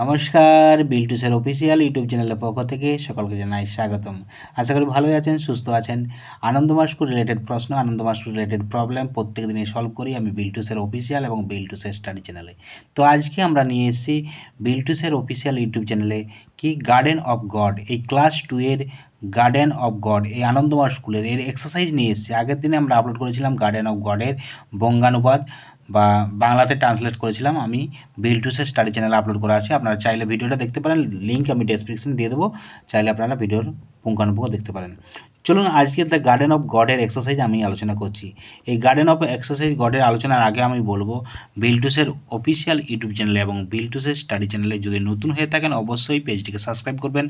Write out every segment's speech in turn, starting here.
নমস্কার Biltu sir official YouTube চ্যানেলের পক্ষ থেকে সকলকে জানাই স্বাগতম। আশা করি ভালোই আছেন, সুস্থ আছেন। আনন্দ মাস্কু রিলেটেড প্রশ্ন আনন্দ মাস্কু রিলেটেড প্রবলেম প্রত্যেক দিনই সলভ করি আমি বিল্টু স্যার অফিসিয়াল এবং বিল্টু স্যার স্টাডি চ্যানেলে। তো আজকে আমরা নিয়ে এসেছি বিল্টু স্যার অফিসিয়াল ইউটিউব চ্যানেলে কি গার্ডেন অফ গড এই ক্লাস টু এর গার্ডেন অফ গড এই আনন্দমার স্কুলের এর এক্সারসাইজ নিয়ে এসেছি। আগের দিনে আমরা আপলোড করেছিলাম গার্ডেন অফ গডের বঙ্গানুবাদ। বা বাংলাতে ট্রান্সলেট করেছিলাম, আমি বিলটুসের স্টাডি চ্যানেলে আপলোড করা আছে। আপনারা চাইলে ভিডিওটা দেখতে পারেন লিঙ্ক আমি ডেসক্রিপশনে দিয়ে দেবো। চাইলে আপনারা ভিডিওর পুঙ্খানুপুঙ্খ দেখতে পারেন। চলুন আজকে দ্য গার্ডেন অফ গডের এক্সারসাইজ আমি আলোচনা করছি। এই গার্ডেন অফ এক্সারসাইজ গডের আলোচনার আগে আমি বলব বিলটুসের অফিসিয়াল ইউটিউব চ্যানেলে এবং বিলটুসের স্টাডি চ্যানেলে যদি নতুন হয়ে থাকেন, অবশ্যই পেজটিকে সাবস্ক্রাইব করবেন।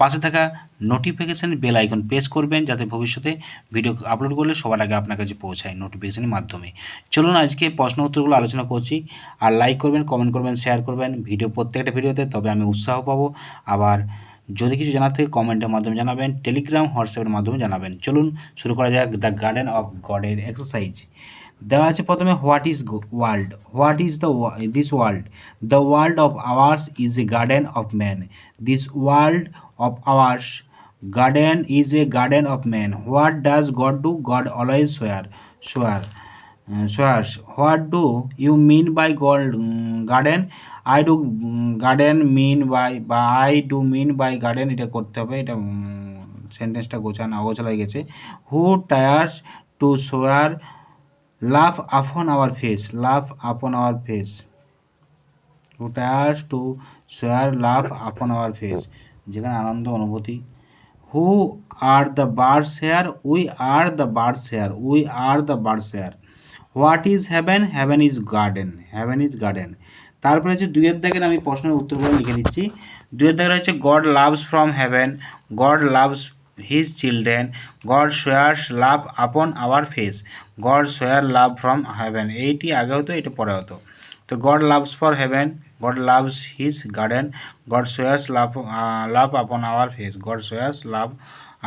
পাশে থাকা নোটিফিকেশান বেল আইকন প্রেস করবেন, যাতে ভবিষ্যতে ভিডিও আপলোড করলে সবার আগে আপনার কাছে পৌঁছায় নোটিফিকেশানের মাধ্যমে। চলুন আজকে প্রশ্ন উত্তরগুলো আলোচনা করছি। আর লাইক করবেন কমেন্ট করবেন শেয়ার করবেন। ভিডিও প্রত্যেকটা ভিডিওতে তবে আমি উৎসাহ পাবো। আবার যদি কিছু জানার থেকে কমেন্টের মাধ্যমে জানাবেন টেলিগ্রাম হোয়াটসঅ্যাপের মাধ্যমে জানাবেন। চলুন শুরু করা যাক দ্য গার্ডেন অফ গডের এক্সারসাইজ দেওয়া আছে প্রথমে what is world what is the this world the world of ours is a garden of man this world of ours garden is a garden of man what does God do God always swear swear swears what do you mean by God garden I do garden mean by বা I do mean by garden এটা করতে হবে, এটা সেন্টেন্সটা গোছানো, অগোছালো হয়ে গেছে। হু টায়ার্স টু সোয়ার লাভ আপন our face love upon our face who tires to swear love upon our face যেখানে আনন্দ, অনুভূতি। Who are the birds here we are the birds here we are the birds here what is heaven? Heaven is garden. Heaven is garden. তারপরে হচ্ছে দুয়ের দাগের আমি প্রশ্নের উত্তরগুলো লিখে দিচ্ছি দুয়ের দাগের হচ্ছে God loves from heaven God loves his children God swears love upon our face god swear love from haven এইটি আগে হতো, এটা পরে হতো। তো God loves for heaven God loves his garden God swears love love upon our face God swears love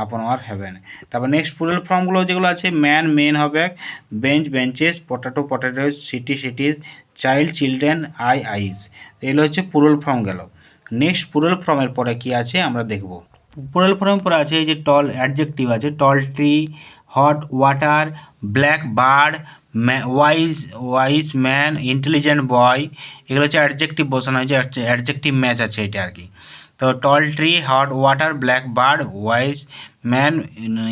upon our heaven তারপর next plural ফর্মগুলো যেগুলো আছে ম্যান মেন হবে bench benches potato potatoes city cities child children eye eyes এগুলো হচ্ছে পুরুল form গেল। Next পুরুল ফর্মের পরে কি আছে আমরা দেখব। পুরুল ফর্মের পরে আছে এই যে টল অ্যাডজেক্টিভ আছে। Tall tree hot water black bird wise wise man intelligent boy এগুলো হচ্ছে অ্যাডজেক্টিভ বসানো হয়েছে। অ্যাডজেক্টিভ ম্যাচ আছে এটা আর কি। তো tall tree hot water black bird wise man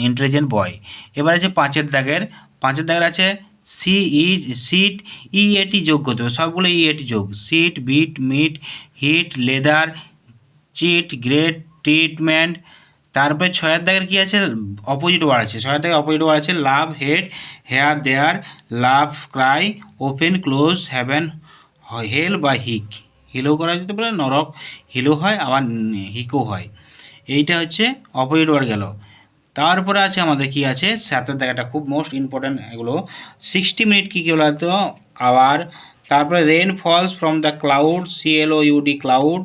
intelligent boy এবার আছে পাঁচের দাগের। পাঁচের দাগের আছে সি ই সিট ই এটি যোগ করতে হবে। সবগুলো ই এটি যোগ। Seat beat meat heat leather cheat great treatment তারপরে ছয়ের দাগের কী আছে? অপোজিট ওয়ার্ড আছে। ছয়ের দাগের অপোজিট ওয়ার্ড আছে। Love hate here there laugh cry open close heaven hell বা হিক হিলও করা যেতে পারে, নরক। হিলও হয়, আবার হিকও হয়। এইটা হচ্ছে অপোজিট ওয়ার্ড গেল। তারপরে আছে আমাদের কি আছে? সাতের দেখাটা খুব মোস্ট ইম্পর্ট্যান্ট এগুলো। সিক্সটি মিনিট কী কী বলতো? আওয়ার তারপরে rain falls from the cloud C L O U D cloud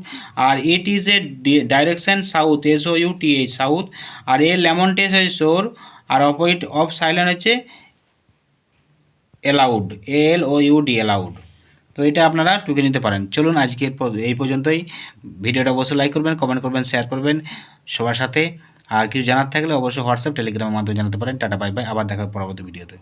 R it is a direction south S O U T H south R a lemon টেস হচ্ছে shore আর opposite of silent হচ্ছে aloud L O U D aloud তো এটা আপনারা টুকে নিতে পারেন। চলুন আজকে এই পর্যন্তই। ভিডিওটা অবশ্যই লাইক করবেন কমেন্ট করবেন শেয়ার করবেন সবার সাথে। আর কিছু জানার থাকলে অবশ্যই হোয়াটসঅ্যাপ টেলিগ্রামের মাধ্যমে জানাতে পারেন। টাটা বাই বাই আবার দেখা পরবর্তী ভিডিওতে